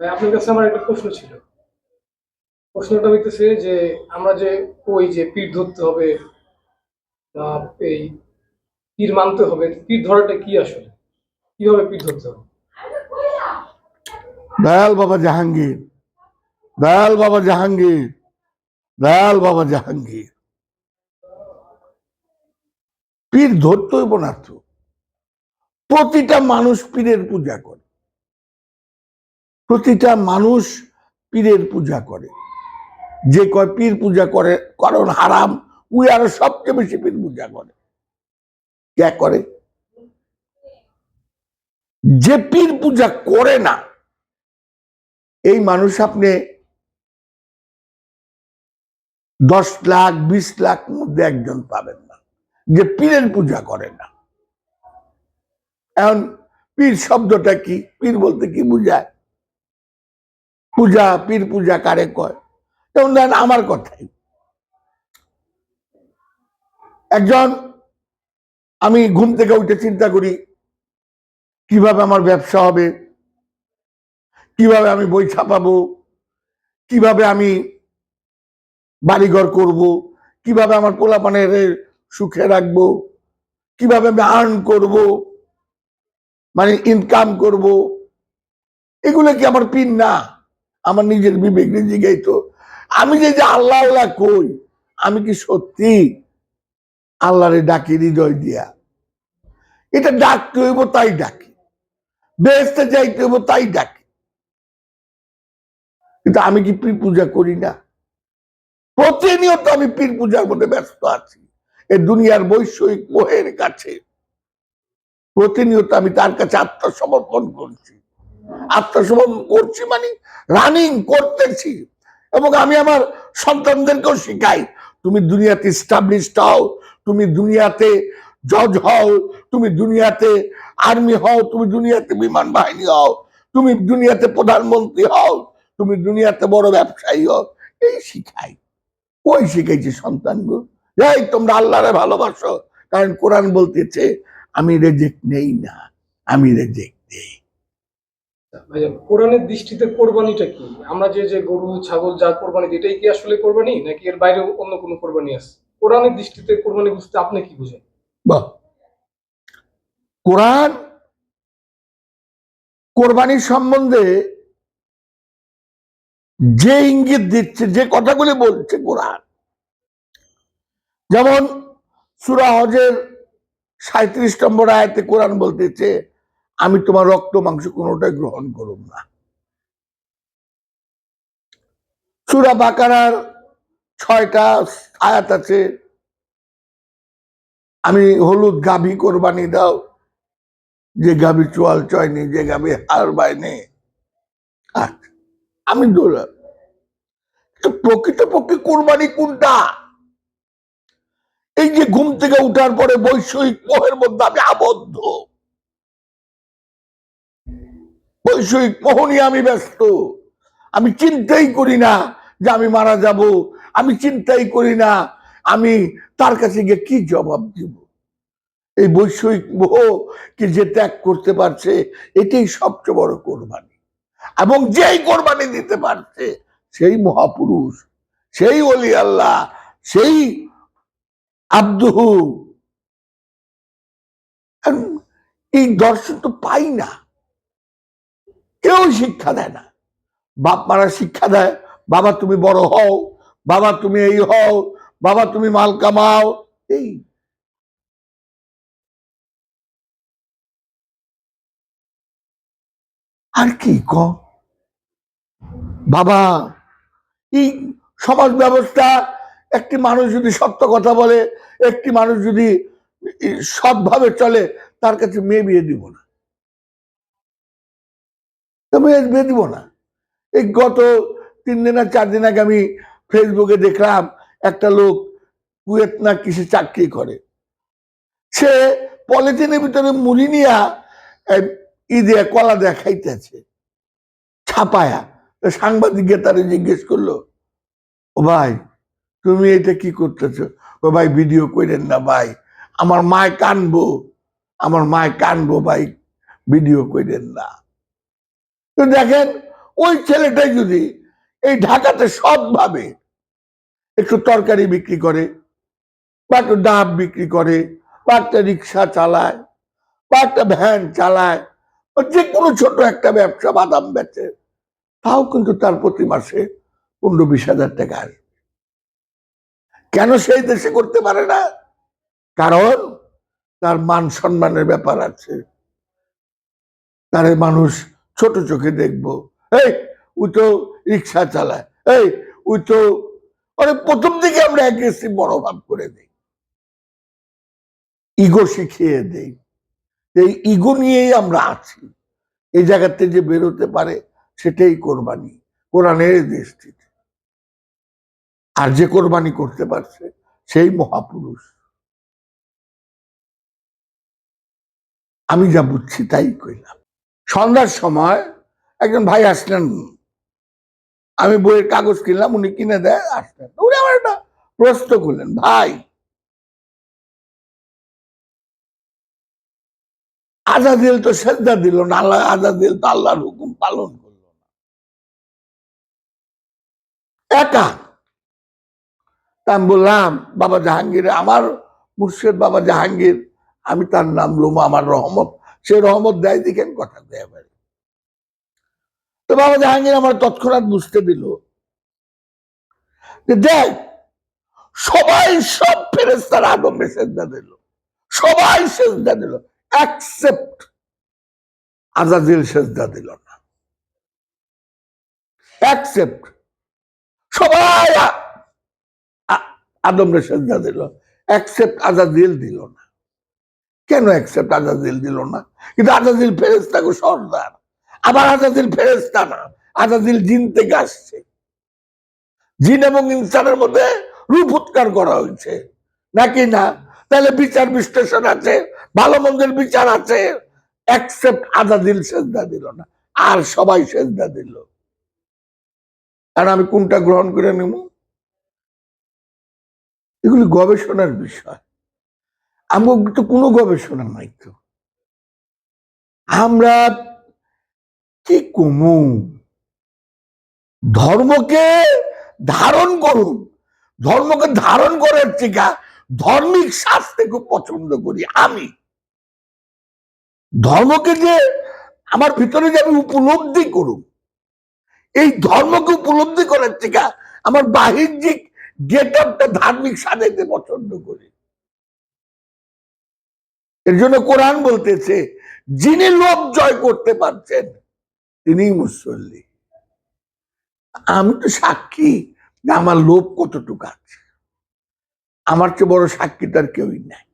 আপনার কাছে আমার একটা প্রশ্ন ছিল। প্রশ্নটা হইতেছে যে, আমরা যে ওই যে পীর ধরতে হবে বা এই পীর মানতে হবে, পীর ধরাটা কি আসলে? কীভাবে পীর ধরতে হবে? দয়াল বাবা জাহাঙ্গীর, দয়াল বাবা জাহাঙ্গীর, দয়াল বাবা জাহাঙ্গীর। পীর ধরতে হইব না প্রতিটা মানুষ পীরের পূজা করে। প্রতিটা মানুষ পীরের পূজা করে। যে কয় পীর পূজা করে, কারণ হারাম, উই আরও সবচেয়ে বেশি পীর পূজা করে। কে করে? যে পীর পূজা করে না, এই মানুষ আপনি দশ লাখ, বিশ লাখ মধ্যে একজন পাবেন না, যে পীরের পূজা করে না। এখন পীর শব্দটা কি? পীর বলতে কি বুঝায়? পূজা, পীর পূজা কারে কয়? যেমন ধরেন আমার কথাই। একজন, আমি ঘুম থেকে উঠে চিন্তা করি, কীভাবে আমার ব্যবসা হবে? কীভাবে আমি বই ছাপাবো? কীভাবে আমি বাড়িঘর করব? কীভাবে আমার পোলাপানের সুখে রাখব? কীভাবে আমি আর্ন করব? মানে ইনকাম করব? এগুলো কি আমার পিন না? আমার নিজের বিবেক জিগাই তো আমি যে যে আল্লাহ আল্লাহ কই, আমি কি সত্যি আল্লাহরে ডাকি, হৃদয় দিয়া? এটা ডাকতে হইব, তাই ডাকি। বেসতে যাইতে হইব, তাই ডাকি। কিন্তু আমি কি পীর পূজা করি না? প্রতিনিয়ত আমি পীর পূজার মধ্যে ব্যস্ত আছি। এ দুনিয়ার বৈষয়িক মোহের কাছে। প্রতিনিয়ত আমি তার কাছে আত্মসমর্পণ করছি। আত্মসমর্পণ করছি মানে রানিং করতেছি। এবং আমি আমার সন্তানদেরকেও শিখাই, তুমি দুনিয়াতে স্টাবলিশড হও, তুমি দুনিয়াতে জজ হও, তুমি দুনিয়াতে আর্মি হও, তুমি দুনিয়াতে বিমান বাহিনী হও, তুমি দুনিয়াতে প্রধানমন্ত্রী হও, তুমি দুনিয়াতে বড় ব্যবসায়ী হও, এই শিখাই। ওই শিখাইছে সন্তানগুলো। যাই তোমরা আল্লাহরে ভালোবাসো, কারণ কোরআন বলতেছে, আমি রেজেক্ট নেই না, আমি রেজেক্ট নেই। কোরআনের দৃষ্টিতে কোরবানিটা কি? আমরা যে যে গরু ছাগল যা কোরবানি এটাই কি আসলে কোরবানি? নাকি এর বাইরে অন্য কোনো কোরবানি আছে? কোরআনের দৃষ্টিতে কোরবানি বুঝতে আপনি কি বুঝেন? বাহ। কোরআন কোরবানির সম্বন্ধে যে ইঙ্গিত দিচ্ছে যে কথাগুলি বলছে কোরআন। যেমন সুরা হজের সাঁত্রিশ নম্বর আয়তে কোরআন বলতেছে আমি তোমার রক্ত, মাংস কোনোটাই গ্রহণ করব না। সুরা বাকারার ছয়টা আয়াত আছে। আমি হলুদ গাভী কোরবানি দাও। যে গাভী চোয়াল চয়নি, যে গাভী হার বাইনে আমি দৌড়াব প্রকৃতপক্ষে কোরবানি কোনটা? এই যে ঘুম থেকে উঠার পরে বৈষয়িক মোহের মধ্যে আমি আবদ্ধ। বৈষয়িক মোহ নিয়ে আমি ব্যস্ত। আমি চিন্তাই করি না যে আমি মারা যাব। আমি চিন্তাই করি না আমি তার কাছে গিয়ে কি জবাব দিব। এই বৈষয়িক মোহকে যে ত্যাগ করতে পারছে, এটাই সবচেয়ে বড় কোরবানি। এবং যেই কোরবানি দিতে পারছে, সেই মহাপুরুষ, সেই অলি আল্লাহ, সেই আব্দুহু। এই দর্শন তো পাই না। কেউ শিক্ষা দেয় না। বাপ মারা শিক্ষা দেয়, বাবা, তুমি বড় হও, বাবা, তুমি এই হও, বাবা, তুমি মাল কামাও। এই। আর কি ক? বাবা, এই সমাজ ব্যবস্থা, একটি মানুষ যদি সত্য কথা বলে, একটি মানুষ যদি সৎভাবে চলে, তার কাছে মেয়ে বিয়ে দিব না। তো মেয়ে বিয়ে দিব না। এই গত তিন দিন আর চার দিন আগে আমি ফেসবুকে দেখলাম একটা লোক কুয়েত না কিসে চাকরি করে। সে পলিথিনের ভিতরে মুড়ি নিয়া ই কলা দেখাইতেছে ছাপায়া। তো সাংবাদিককে তারা জিজ্ঞেস করল, ও ভাই, তুমি এটা কি করতেছো? ও ভাই, ভিডিও করেন না ভাই। আমার মায় কানবো। আমার মায় কানবো ভাই, ভিডিও করেন না। তো দেখেন, ওই ছেলেটাই যদি এই ঢাকাতে সৎভাবে একটু তরকারি বিক্রি করে, বা একটু ডাব বিক্রি করে, বা একটা রিক্সা চালায়, বা একটা ভ্যান চালায় যে কোনো ছোট একটা ব্যবসা বাদাম বেচে, তাও কিন্তু তার প্রতি মাসে পনেরো বিশ হাজার টাকা আসবে। কেন সেই দেশে করতে পারে না? কারণ তার মান সম্মানের ব্যাপার আছে। তারে মানুষ ছোট চোখে দেখব। এই, ওই তো রিক্সা চালায়। এই, ওই তো মানে প্রথম দিকে আমরা অ্যাগ্রেসিভ মনোভাব করে দিই। ইগো শিখিয়ে দেই। এই ইগো নিয়েই আমরা আছি। এই জায়গাতে যে বেরোতে পারে সেটাই কোরবানি। কোরআনের দৃষ্টিতে। আর যে কোরবানি করতে পারছে সেই মহাপুরুষ। আমি যা বুঝছি তাই কইলাম। সন্ধ্যার সময় একজন ভাই আসলেন। আমি বইয়ের কাগজ কিনলাম, উনি কিনে দেয়, আসলেন। উনি আমার একটা প্রশ্ন করলেন, ভাই আজাদিল তো শ্রদ্ধা দিল না, আল্লাহ আজাদিল তো আল্লাহর হুকুম পালন করল না। একা। তা আমি বললাম, বাবা জাহাঙ্গীর, আমার মুর্শেদ বাবা জাহাঙ্গীর, আমি তার নাম লোমা, আমার রহমত। সে রহমত দেয় দিকে আমি কথা দেয় পারি তো বাবা জাহাঙ্গীর আমার তৎক্ষণাৎ বুঝতে দিল দেখ, সবাই সব ফেরেস্তার আদমে সেজদা দিল। সবাই সেজদা দিল অ্যাকসেপ্ট আজাদিল সেজদা দিল না। অ্যাকসেপ্ট সবাই আদমরে সেজদা দিল অ্যাকসেপ্ট আজাদিল দিল না। কেন অ্যাকসেপ্ট আজাদিল দিল না? কিন্তু ফেরেস্তা গো সর্দার। আবার আজাদিল ফেরেস্তা না। আজাদিল জিন থেকে আসছে। জিন এবং ইনসানের মধ্যে রূপ উৎকার করা হয়েছে। নাকি না? তাহলে বিচার বিশ্লেষণ আছে, ভালো মন্দের বিচার আছে। অ্যাকসেপ্ট আজাদিল সেজদা দিল না। আর সবাই সেজদা দিল। আর আমি কোনটা গ্রহণ করে নেব? এগুলি গবেষণার বিষয়। আমার তো কোনো গবেষণা নাই তো। আমরা কি কমু? ধর্মকে ধারণ করুন। ধর্মকে ধারণ করার থেকে ধর্মিক শাস্ত্রে খুব পছন্দ করি আমি। ধর্মকে যে আমার ভিতরে যে আমি উপলব্ধি করুন, এই ধর্মকে উপলব্ধি করার থেকে আমার বাহ্যিক গেট আপটা ধার্মিক সাজাইতে পছন্দ করি। এর জন্য কোরআন বলতেছে, যিনি লোভ জয় করতে পারছেন, তিনিই মুসল্লি। আমি তো সাক্ষী আমার লোভ কতটুকু আছে। আমার চেয়ে বড় সাক্ষী তার কেউই নাই।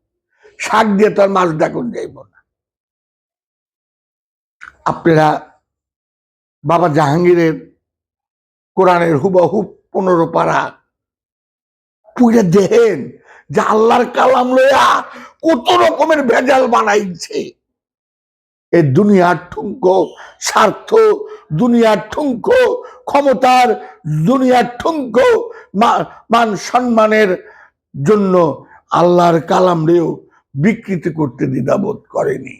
শাক দিয়ে তার মাছ ডাকুন যাইব না। আপনারা বাবা জাহাঙ্গীরের কোরআনের হুবহু পনেরো পারা পুজো দেখেন যে আল্লাহর কালাম লইয়া কত রকমের ভেজাল বানাইছে। এ দুনিয়ার ঠুঙ্ক স্বার্থ, দুনিয়ার ঠুঙ্ক ক্ষমতার, দুনিয়ার ঠুঙ্ক মান সম্মানের জন্য আল্লাহর কালাম রেও বিকৃতি করতে দ্বিধাবোধ করেনি।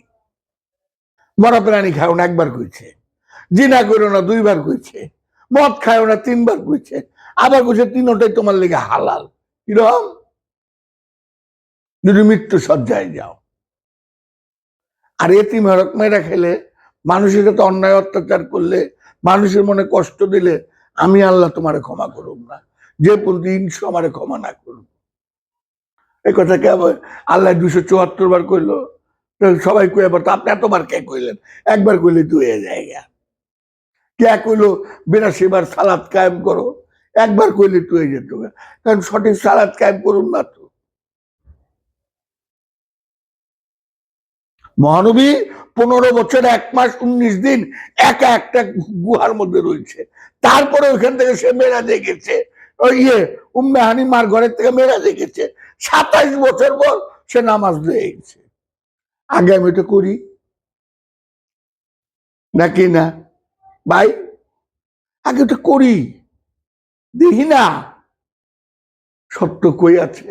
মরা প্রাণী খাও না, একবার কইছে। জিনা করো না, দুইবার কইছে। মদ খায় না, তিনবার কইছে। আবার কইছে, তিনটাই তোমার লেগে হালাল। কীরকম? মৃত্যু সজ্জায় যাও। আর এতিম হরক মেয়েরা খেলে মানুষের সাথে অন্যায় অত্যাচার করলে, মানুষের মনে কষ্ট দিলে আমি আল্লাহ তোমারে ক্ষমা করুম না। যে ইনশো আমারে ক্ষমা না করুম এই কথা কে আল্লাহ দুশো চুয়াত্তর বার কইলো সবাই কয়ে তো আপনি এতবার কে কইলেন? একবার কইলে তুই জায়গা কে কইলো বিরাশি বার সালাদ কায়েম করো। একবার কইলে তুই যেত কারণ সঠিক সালাদ কায়েম করুন না তো। মহানবী পনেরো বছর, এক মাস, উনিশ দিন একা একটা গুহার মধ্যে রয়েছে। তারপরে ওইখান থেকে সে মেরাজে দেখেছে ওই ইয়ে উম্মে হানিমার ঘরের থেকে মেরাজে দেখেছে সাতাইশ বছর পর সে নামাজ দিয়ে গেছে। আগে আমি এটা করি। নাকি না? ভাই, আগে ওটা করি। দেখি না। সত্য কই আছে।